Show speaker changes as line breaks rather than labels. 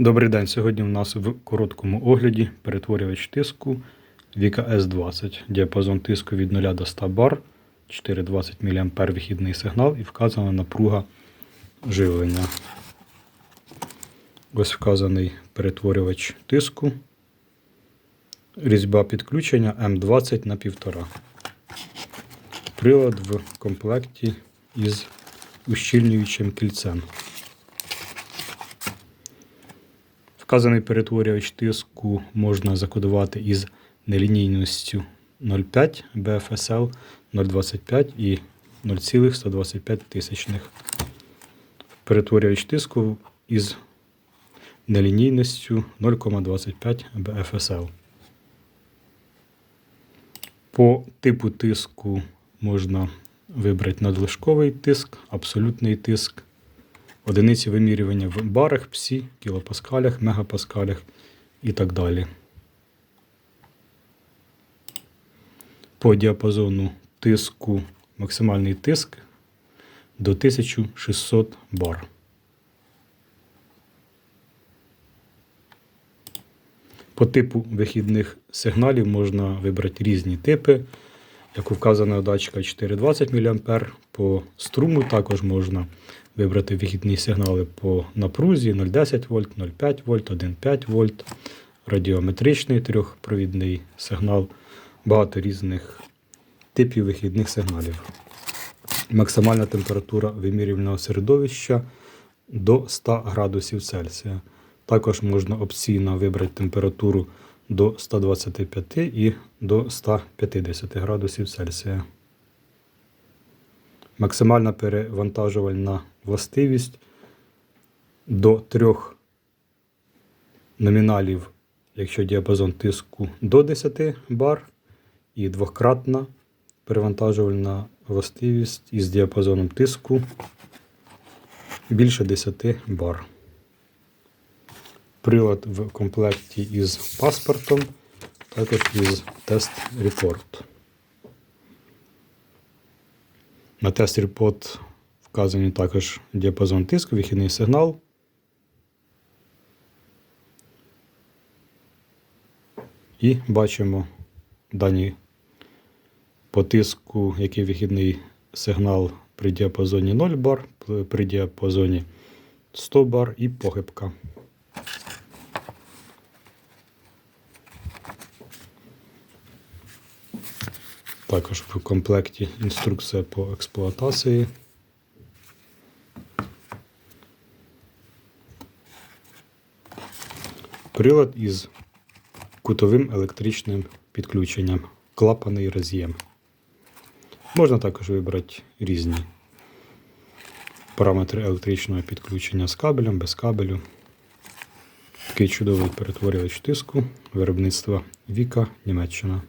Добрий день. Сьогодні у нас в короткому огляді перетворювач тиску Vika S20. Діапазон тиску від 0 до 100 бар, 420 мА вихідний сигнал і вказана напруга живлення. Ось вказаний перетворювач тиску. Різьба підключення М20 на 1,5. Прилад в комплекті із ущільнюючим кільцем. Вказаний перетворювач тиску можна закодувати із нелінійністю 0,5 BFSL 0,25 і 0,125 тисячних. Перетворювач тиску із нелінійністю 0,25 BFSL. По типу тиску можна вибрати надлишковий тиск, абсолютний тиск, одиниці вимірювання в барах, псі, кілопаскалях, мегапаскалях і так далі. По діапазону тиску максимальний тиск до 1600 бар. По типу вихідних сигналів можна вибрати різні типи. Як вказана датчика 420 мА. По струму також можна вибрати вихідні сигнали по напрузі 0,10 вольт, 0,5 вольт, 1,5 вольт, радіометричний трьохпровідний сигнал, багато різних типів вихідних сигналів. Максимальна температура вимірювального середовища до 100 градусів Цельсія. Також можна опційно вибрати температуру до 125 і до 150 градусів Цельсія. Максимальна перевантажувальна властивість до 3 номіналів, якщо діапазон тиску до 10 бар, і двократна перевантажувальна властивість із діапазоном тиску більше 10 бар. Прилад в комплекті із паспортом, також із тест репорт. На тест репорт вказаний також діапазон тиску, вихідний сигнал. І бачимо дані по тиску, який вихідний сигнал при діапазоні 0 бар, при діапазоні 100 бар і похибка. Також в комплекті інструкція по експлуатації. Прилад із кутовим електричним підключенням, клапаний роз'єм. Можна також вибрати різні параметри електричного підключення з кабелем, без кабелю. Такий чудовий перетворювач тиску виробництва Віка Німеччина.